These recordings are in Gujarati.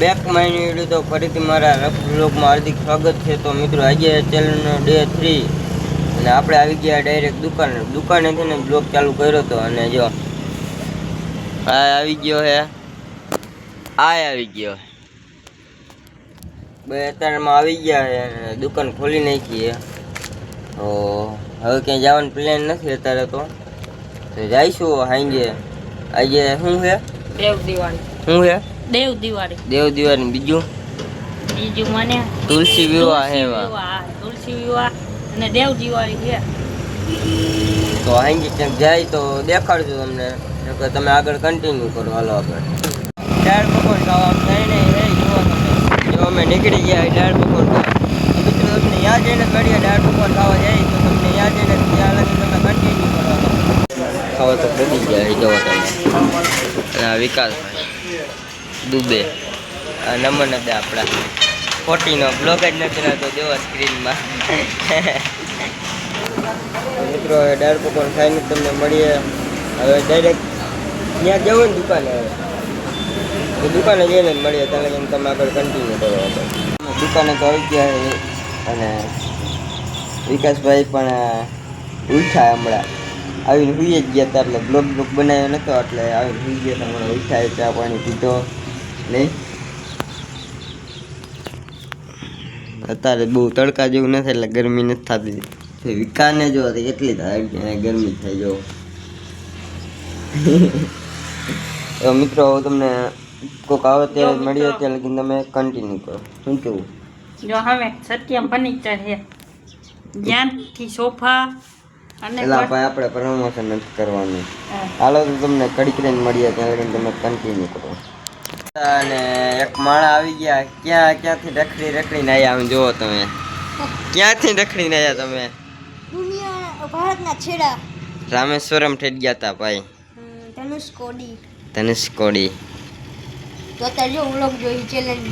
બેક માઇની વીડિયો તો ફરીથી મારા રફ બ્લોગમાં હાર્દિક સ્વાગત છે. તો મિત્રો આજે ચેનલનો ડે થ્રી અને આપણે આવી ગયા ડાયરેક્ટ દુકાને. દુકાનેથી ને બ્લોગ ચાલુ કર્યો હતો. અને જો આ આવી ગયો હે. આ આવી ગયો બે અત્યારમાં આવી ગયા છે અને દુકાન ખોલી નાખી છે તો હવે ક્યાંય જવાનું પ્લાન નથી અત્યારે તો. તો જઈશું સાંજે આજે શું છે દેવ દિવાળી શું છે દેવ દિવાળી. દેવ દિવાળી બીજું? બીજું મને તુલસી વિવાહ હે એવા. તુલસી વિવાહ અને દેવ દિવાળી છે. તો હાંજી કેમ જાય તો દેખાડજો તમને. કે તમે આગળ કન્ટિન્યુ કરો હાલો આગળ. દાળ પકોડ ખાવા થઈને નહીં જુઓ તમે. જો અમે નીકળી ગયા દાળ પકોડ ખાવા મિત્રો તમને ત્યાં જઈને મળીએ દાળ પકોડ ખાવા જાય તો તમને યાદ જઈને ત્યાં લગી તમે કન્ટિન્યુ કરો. ખાવા તો પડી ગયા જવા તમે. વિકાસભાઈ દુબે. નંબર નથી આપણા. ફોર્ટીનો બ્લોક જ નથી રહેતો જોવો સ્ક્રીનમાં. મિત્રો હવે દાળ પકવાન ખાઈને તમને મળીએ. હવે ડાયરેક્ટ ત્યાં જવું ને દુકાને હવે. દુકાને જઈને મળીએ ત્યાં લગીને તમે આગળ કન્ટિન્યુ કરો દુકાને તો આવી ગયા અને વિકાસભાઈ પણ ઉઠા હમણાં. આવીને સુઈ જ ગયા હતા એટલે બ્લોગ બ્લોગ બનાવ્યો નહોતો એટલે આવીને સુઈ ગયા હતા, હમણાં ઉઠાય ચા પાણી પીધો. નહીં અત્યારે બહુ તડકા જેવું નથી એટલે ગરમી નથી થતી. વિકાને જો તો કેટલી થાય ગરમી થાય જો. મિત્રો તમને કોક આવે ત્યારે મળીએ ત્યાં લગીને તમે કન્ટિન્યુ કરો. શું કેવું? જો હવે સત્યમ ફર્નિચર છે. જ્ઞાનથી સોફા અને એટલે ભાઈ આપણે પ્રમોશન નથી કરવાનું. હાલો તો તમને કડી રહીને મળીએ ત્યાં લગી તમે કન્ટિન્યુ કરો. અને એક માણા આવી ગયા. ક્યાં ક્યાંથી રખડી રખડીને આવ્યા આમ જુઓ તમે. ક્યાંથી રખડીને આવ્યા તમે? દુનિયા ભારતના છેડા. રામેશ્વરમ ઠેઠ ગયા હતા ભાઈ. ધનુષકોડી ધનુષકોડી તો અત્યારે જો વ્લોગ જોઈ ચેલેન્જ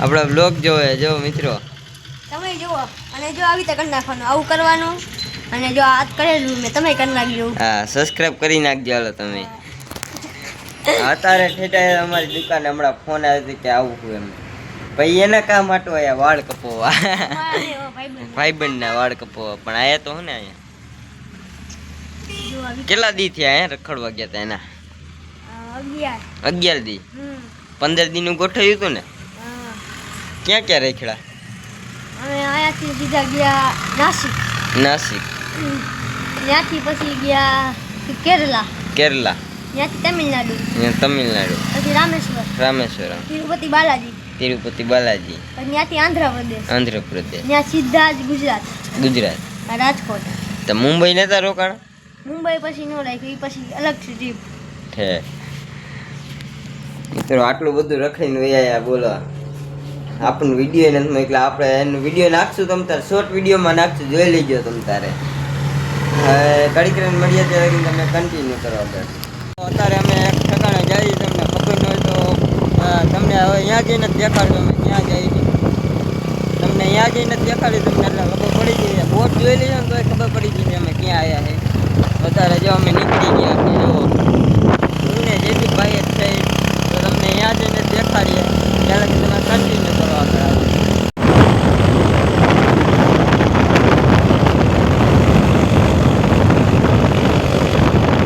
આપણા બ્લોગ જોવે જો મિત્રો. તમે જુઓ અને જો આવી રીતે કરી નાખવાનું. આવું કરવાનું અને જો આ કરેલું મેં તમે કરી નાખજો. હા સબસ્ક્રાઇબ કરી નાખજો હાલો તમે. અત્યારે ઠેઠા અમારી દુકાને હમણાં ફોન આવ્યો કે આવું એમ. ભાઈ એના કામ માટે આયા વાળ કપોવા. ભાઈબંધના વાળ કપોવા. પણ આયા તો હું ને અહીંયા? કેટલા દી થયા અહીંયા રખડવા ગયા હતા એના? અગિયાર દી. પંદર પંદર દીનું ગોઠવ્યું હતું ને? ક્યાં ક્યાં રેખડા અમે અહીંયાથી સીધા ગયા નાસિક નાસિક. ત્યાંથી પછી ગયા કેરલા. કેરલા. ત્યાંથી તમિલનાડુ. તમિલનાડુ. પછી રામેશ્વર. રામેશ્વરમ. તિરુપતિ બાલાજી. તિરુપતિ બાલાજી. ત્યાંથી આંધ્રપ્રદેશ. આંધ્રપ્રદેશ. ત્યાં સીધા જ ગુજરાત. ગુજરાત. રાજકોટ. તો મુંબઈ નતા રોકાણ? મુંબઈ પછી નો રાખ્યું એ પછી અલગ ટ્રીપ છે મિત્રો આટલું બધું રખાઈને વૈયા બોલો. આપણને વીડિયો નથી એટલે આપણે એનો વીડિયો નાખશું તમ તારે. શોર્ટ વિડીયોમાં નાખશું જોઈ લેજો તમ તારે. કડી કરીને મળીએ ત્યારે તમે કન્ટિન્યુ કરો આગળ. તો અત્યારે અમે એક ઠેકાણે જઈએ તમને ખબર ન હોય તો તમને હવે અહીંયા જઈને જ દેખાડ્યું અમે ત્યાં જઈએ તમને અહીંયા જઈને જ દેખાડ્યું તમને એટલે ખબર પડી ગઈ બોટ જોઈ લઈએ ને તો ખબર પડી ગઈ અમે ક્યાં આવ્યા છે અત્યારે જો અમે નીકળી ગયા કે જો હું ને જયદીપભાઈ જ છે તો તમને અહીંયા જઈને જ દેખાડીએ ત્યારે કે તમે કન્ટિન્યુ કરો આગળ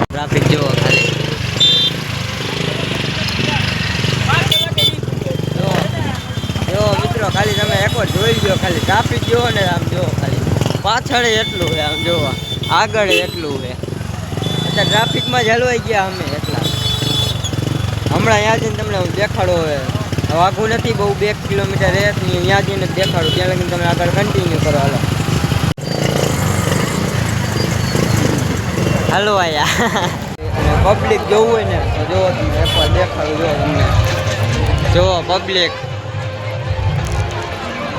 ટ્રાફિક જુઓ ખાલી જો જો મિત્રો ખાલી તમે એકવાર જોઈ લો ખાલી ટ્રાફિક જુઓ ને આમ જો ખાલી પાછળ એટલું છે, આમ જો આગળ એટલું છે. અત્યારે ટ્રાફિકમાં જ હલવાઈ ગયા અમે એટલા. હમણાં અહીંયા જઈને તમને હું દેખાડો હવે. વાઘું નથી, બહુ બે કિલોમીટર રહે ત્યાં જઈને દેખાડું. ત્યાં લગીને તમે આગળ કન્ટિન્યુ કરો, હાલો. હાલો આયા. પબ્લિક જોવું હોય ને, તો જોવો તમે, એકવાર દેખાડું જો તમને. જોવો પબ્લિક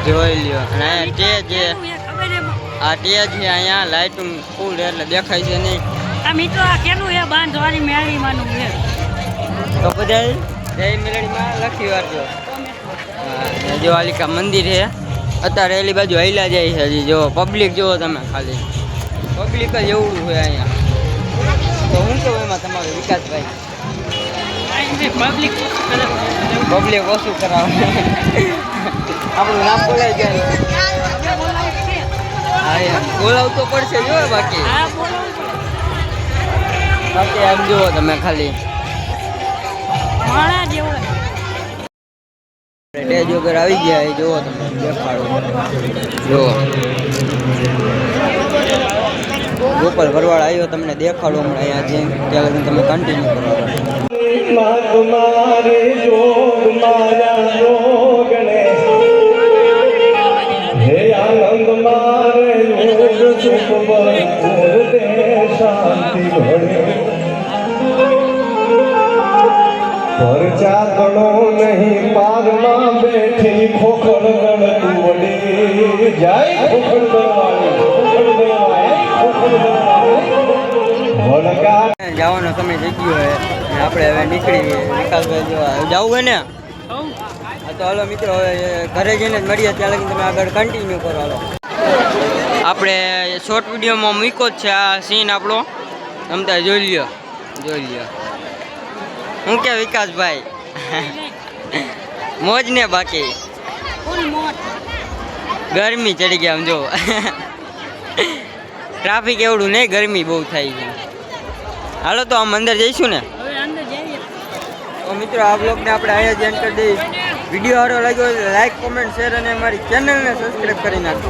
જોઈ લ્યો. અને તે જે આ તે છે અહીંયા લાઇટિંગ ફૂલ એટલે દેખાય છે નહીં. આ મિત્રો આ કેનું છે બાંધવાની મેળવીમાંનું છે. તો બધા જય મેલડીમાં લખી વાળજો જોવાલિકા જો મંદિર છે. અત્યારે એલી બાજુ હૈલા જાય છે હજી. જો પબ્લિક જુઓ તમે ખાલી. પબ્લિક જ એવું હોય અહીંયા. તો હું કહું એમાં તમારો વિકાસભાઈ? પબ્લિક પબ્લિક ઓછું કરાવે. આપણું નામ બોલાઈ જાય. હા એમ. બોલાવતો પડશે જો બાકી. બાકી આમ જુઓ તમે ખાલી. માણા જેવો. આવી ગયા એ જુઓ તમે દેખાડો. જુઓ. ગોપાલ ભરવાડ આવ્યો તમને દેખાડો હમણાં અહીંયા જેમ ત્યાં લગી તમે કન્ટિન્યુ કરો. મારે જોગ માયા સુખ દે શાંતિ ભળે પરચા ગણો નહીં પારમાં બેઠી ખોખર ગણ વડી. જાય ખોખર જવાનો સમય થઈ ગયો હોય આપણે હવે નીકળી વિકાસભાઈ જોવા જવું હોય ને? તો હાલો મિત્રો, હવે ઘરે જઈને જ મળીએ, ત્યાં લગી તમે આગળ કન્ટિન્યુ કરો, હાલો. આપણે શોર્ટ વિડીયોમાં મૂક્યો જ છે આ સીન આપણો. તમતા જોઈ લ્યો જોઈ લ્યો. હું કે વિકાસભાઈ? મોજ ને બાકી. ગરમી ચડી ગયા આમ જો. ટ્રાફિક એવડું નહીં ગરમી બહુ થાય છે. હાલો તો આમ અંદર જઈશું ને? તો મિત્રો આ બ્લોગને આપણે અહીંયા જ એન્ડ કરી દઈએ. વીડિયો સારો લાગ્યો લાઈક કોમેન્ટ શેર અને અમારી ચેનલને સબસ્ક્રાઈબ કરી નાખો.